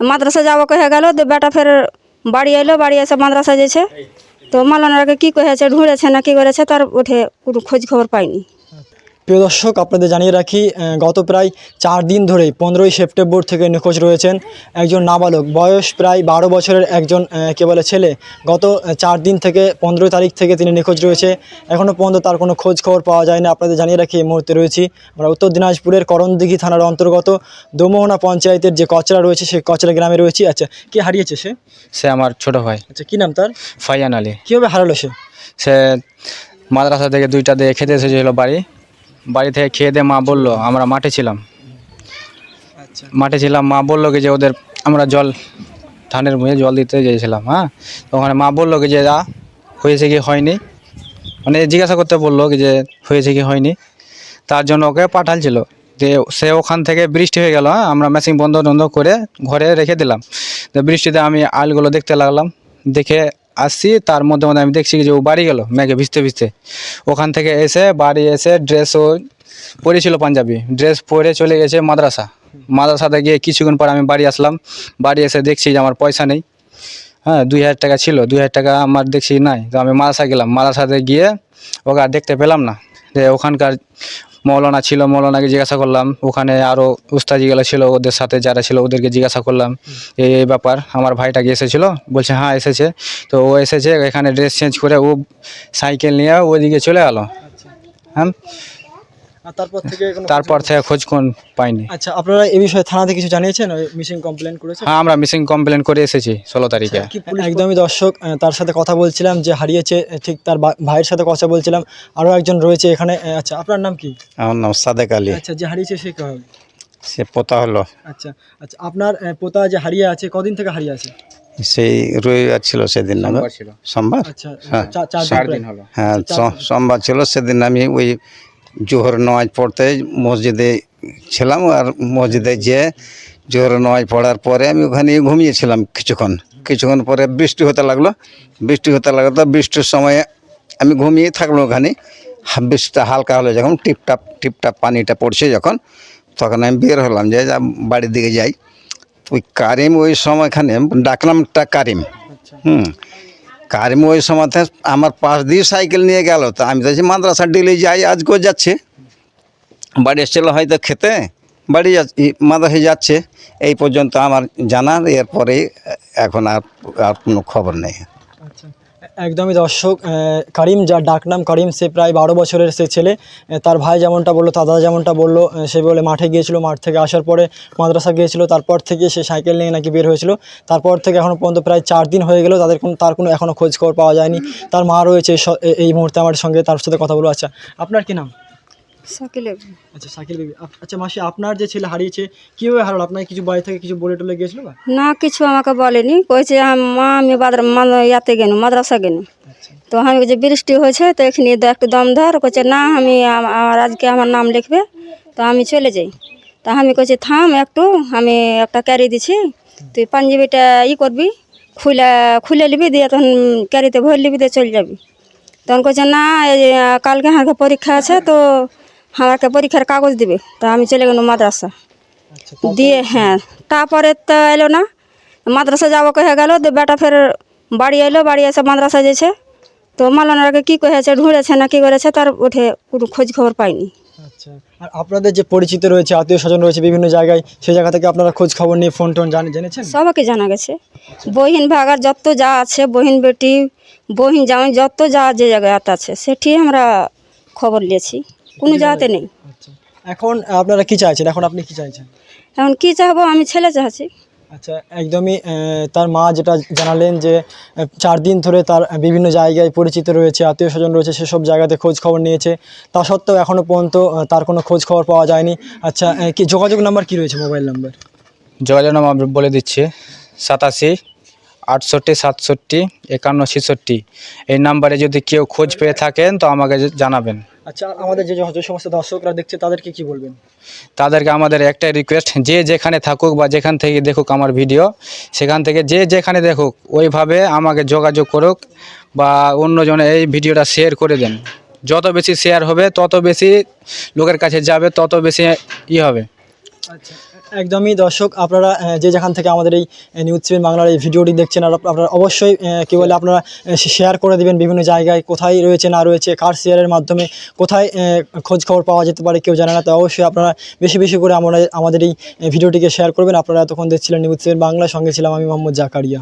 মাদ্রাসা যাব কহে গেল তো বেটা ফের বাড়ি এলো বাড়ি এসে মাদ্রাসা যেছে তো মালানারাকে কি কহেছে ঢুঁড়েছে না কি করেছে, তার উঠে কোনো খোঁজ খবর পাইনি প্রিয় দর্শক আপনাদের জানিয়ে রাখি গত প্রায় চার দিন ধরেই পনেরোই সেপ্টেম্বর থেকে নিখোঁজ রয়েছেন একজন নাবালক। বয়স প্রায় বারো বছরের একজন কে বলে ছেলে। গত চার দিন থেকে পনেরো তারিখ থেকে তিনি নিখোঁজ রয়েছে। এখনও পর্যন্ত তার কোনো খোঁজ খবর পাওয়া যায় না আপনাদের জানিয়ে রাখি এই মুহূর্তে রয়েছি আমরা উত্তর দিনাজপুরের করণদিঘি থানার অন্তর্গত দোমোহনা পঞ্চায়েতের যে কচরা রয়েছে সেই কচরা গ্রামে রয়েছি। আচ্ছা কে হারিয়েছে সে? সে আমার ছোট ভাই। আচ্ছা কী নাম তার? ফাইয়ান আলী। কীভাবে হারালো সে? সে মাদ্রাসা থেকে দুইটা দিয়ে খেতে এসেছিল বাড়ি। বাড়ি থেকে খেয়ে দিয়ে মা বলল আমরা মাঠে ছিলাম। আচ্ছা। মাঠে ছিলাম মা বলল কি যে ওদের আমরা জল ধানের মুয়ে জল দিতে গিয়েছিলাম হ্যাঁ? তো ওখানে মা বলল কি যে যা হয়েছে কি হয়নি? মানে জিজ্ঞাসা করতে বলল কি যে হয়েছে কি হয়নি? তার জন্য ওকে পাঠালছিল। যে সে ওখান থেকে বৃষ্টি হয়ে গেল হ্যাঁ? আমরা মেশিন বন্ধ বন্ধ করে ঘরে রেখে দিলাম। তো বৃষ্টিতে আমি আলগুলো দেখতে লাগলাম দেখে আসছি তার মধ্যে মধ্যে আমি দেখছি যে ও বাড়ি গেল মেঘে ভিজতে ভিজতে। ওখান থেকে এসে বাড়ি এসে ড্রেসও পরেছিল পাঞ্জাবি। ড্রেস পরে চলে গেছে মাদ্রাসা। মাদ্রাসাতে গিয়ে কিছুক্ষণ পর আমি বাড়ি আসলাম। বাড়ি এসে দেখছি যে আমার পয়সা নেই। হ্যাঁ দুই হাজার টাকা ছিল, দুই হাজার টাকা আমার দেখছি নাই। তো আমি মাদ্রাসা গেলাম। মাদ্রাসাতে গিয়ে ওকে আর দেখতে পেলাম না। যে ওখানকার মৌলানা ছিল মৌলানাকে জিজ্ঞাসা করলাম। ওখানে আরও উস্তাজিগুলো ছিল ওদের সাথে যারা ছিল ওদেরকে জিজ্ঞাসা করলাম। এই এই ব্যাপার আমার ভাইটাকে এসেছিল? বলছে হ্যাঁ এসেছে। তো ও এসেছে এখানে ড্রেস চেঞ্জ করে ও সাইকেল নিয়ে ওইদিকে চলে গেলো। হ্যাঁ? আর তারপর থেকে তারপর থেকে খোঁজ কোন পাইনি। আচ্ছা আপনারা এই বিষয়ে থানাতে কিছু জানিয়েছেন? ওই মিসিং কমপ্লেন করেছেন হ্যাঁ আমরা মিসিং কমপ্লেন করে এসেছি ষোলো তারিখে। একদমই দর্শক তার সাথে কথা বলছিলাম যে হারিয়েছে ঠিক তার ভাইয়ের সাথে কথা বলছিলাম আরও একজন রয়েছে এখানে আচ্ছা আপনার নাম কি? আমার নাম সাদেক আলী। আচ্ছা যে হারিয়েছে সে সে পোতা হলো। আচ্ছা আচ্ছা আপনার পোতা যে হারিয়ে আছে কদিন থেকে হারিয়ে আছে? সেই রবিবার ছিল সেদিন সোমবার ছিল। সোমবার? আচ্ছা হ্যাঁ। হ্যাঁ সোমবার ছিল সেদিন আমি ওই জোহর নামাজ পড়তে মসজিদে ছিলাম আর মসজিদে যেয়ে জোহর নামাজ পড়ার পরে আমি ওখানে ঘুমিয়েছিলাম কিছুক্ষণ। কিছুক্ষণ পরে বৃষ্টি হতে লাগল। বৃষ্টি হতে লাগল তো বৃষ্টির সময়ে আমি ঘুমিয়ে থাকলাম ওখানে। বৃষ্টিটা হালকা হলো যখন টিপটাপ টিপটাপ পানিটা পড়ছে যখন তখন আমি বের হলাম যে যা বাড়ির দিকে যাই। ওই কারিম ওই সময়খানে ডাকলামটা কারিম। হুম। কারিম ওই সময় আমার পাশ দিয়ে সাইকেল নিয়ে গেল। তো আমি তো মাদ্রাসা ডেলি যাই আজকেও যাচ্ছে। বাড়ি এসেছিল হয়তো খেতে, বাড়ি যাচ্ছে মাদ্রাসায় যাচ্ছে। এই পর্যন্ত আমার জানার, এরপরে এখন আর আর কোনো খবর নেই। একদমই দর্শক করিম, যার ডাকনাম করিম, সে প্রায় বারো বছরের সে ছেলে। তার ভাই যেমনটা বলল দাদা যেমনটা বলল সে বলে মাঠে গিয়েছিল, মাঠ থেকে আসার পরে মাদ্রাসা গিয়েছিল, তারপর থেকে সে সাইকেল নিয়ে নাকি বের হয়েছিল। তারপর থেকে এখনও পর্যন্ত প্রায় চার দিন হয়ে গেল, তাদের কোনো, তার কোনো এখনও খোঁজ খবর পাওয়া যায়নি। তার মা রয়েছে এই মুহূর্তে আমার সঙ্গে, তার সাথে কথা বলব। আচ্ছা আপনার কি নাম? সাকিলে আচ্ছা বিবি। আচ্ছা মাসি আপনার যে ছেলে হারিয়েছে কীভাবে হারালো? আপনাকে কিছু বাড়ি থেকে কিছু বলে টলে গিয়েছিল বা? না কিছু আমাকে বলেনি। কইছে মা আমি বাদ্র ইয়াতে গেনু মাদ্রাসা গেনু। তো আমি যে বৃষ্টি হয়েছে তো এখানে একটু দম ধর। কইছে না আমি আমার আজকে আমার নাম লিখবে তো আমি চলে যাই। তা আমি কইছি থাম একটু আমি একটা ক্যারি দিছি তুই পাঞ্জাবিটা ই করবি খুলে খুলে নিবি দিয়ে তখন ক্যারিতে ভরে নিবি দিয়ে চলে যাবি। তখন কইছে না কালকে আমাকে পরীক্ষা আছে তো আমাকে পরীক্ষার কাগজ দিবে তা আমি চলে গেলাম মাদ্রাসা। আচ্ছা দিয়ে হ্যাঁ তারপরে তো এলো না মাদ্রাসা যাব কহে গেল তো বেটা ফের বাড়ি এলো বাড়ি এসে মাদ্রাসা যেছে তো মালানারাকে কি কহেছে ঢুঁড়েছে না কি করেছে তার উঠে কোনো খোঁজ খবর পাইনি। আচ্ছা আর আপনাদের যে পরিচিত রয়েছে আত্মীয় স্বজন রয়েছে বিভিন্ন জায়গায় সেই জায়গা থেকে আপনারা খোঁজ খবর নিয়ে ফোন টোন জানে জেনেছেন? সবাইকে জানা গেছে। বহিন ভাগার যত যা আছে বহিন বেটি বহিন জামাই যত যা যে জায়গায় আছে সেটি আমরা খবর নিয়েছি। কোনো জায়গাতে নেই। আচ্ছা। এখন আপনারা কি চাইছেন? এখন আপনি কি চাইছেন? এখন কি চাহবো আমি ছেলে চাচ্ছি আচ্ছা একদমই তার মা যেটা জানালেন যে চার দিন ধরে তার বিভিন্ন জায়গায় পরিচিত রয়েছে আত্মীয় স্বজন রয়েছে সেসব জায়গাতে খোঁজ খবর নিয়েছে। তা সত্ত্বেও এখনও পর্যন্ত তার কোনো খোঁজ খবর পাওয়া যায়নি। আচ্ছা কি যোগাযোগ নাম্বার কি রয়েছে মোবাইল নাম্বার? যোগাযোগ নাম্বার বলে দিচ্ছি সাতাশি আটষট্টি সাতষট্টি একান্ন ছেষট্টি। এই নাম্বারে যদি কেউ খোঁজ পেয়ে থাকেন তো আমাকে জানাবেন। আচ্ছা আমাদের যে যে সমস্ত দর্শকরা দেখছে তাদেরকে কি বলবেন? তাদেরকে আমাদের একটাই রিকোয়েস্ট যে যেখানে থাকুক বা যেখান থেকে দেখুক আমার ভিডিও সেখান থেকে যে যেখানে দেখুক ওইভাবে আমাকে যোগাযোগ করুক বা অন্যজনে এই ভিডিওটা শেয়ার করে দেন। যত বেশি শেয়ার হবে তত বেশি লোকের কাছে যাবে তত বেশি ই হবে। আচ্ছা। একদমই দর্শক, আপনারা যে যেখান থেকে আমাদের এই নিউজ সেভেন বাংলার এই ভিডিওটি দেখছেন, আর আপনারা অবশ্যই কি বলে, আপনারা শেয়ার করে দিবেন বিভিন্ন জায়গায়, কোথায় রয়েছে, না রয়েছে, কার শেয়ারের মাধ্যমে, কোথায় খোঁজ খবর পাওয়া যেতে পারে, কেউ জানে না, তো অবশ্যই আপনারা বেশি বেশি করে আমরা আমাদের এই ভিডিওটিকে শেয়ার করবেন। আপনারা তখন দেখছিলেন নিউজ সেভেন বাংলার, সঙ্গে ছিলাম আমি মোহাম্মদ জাকারিয়া।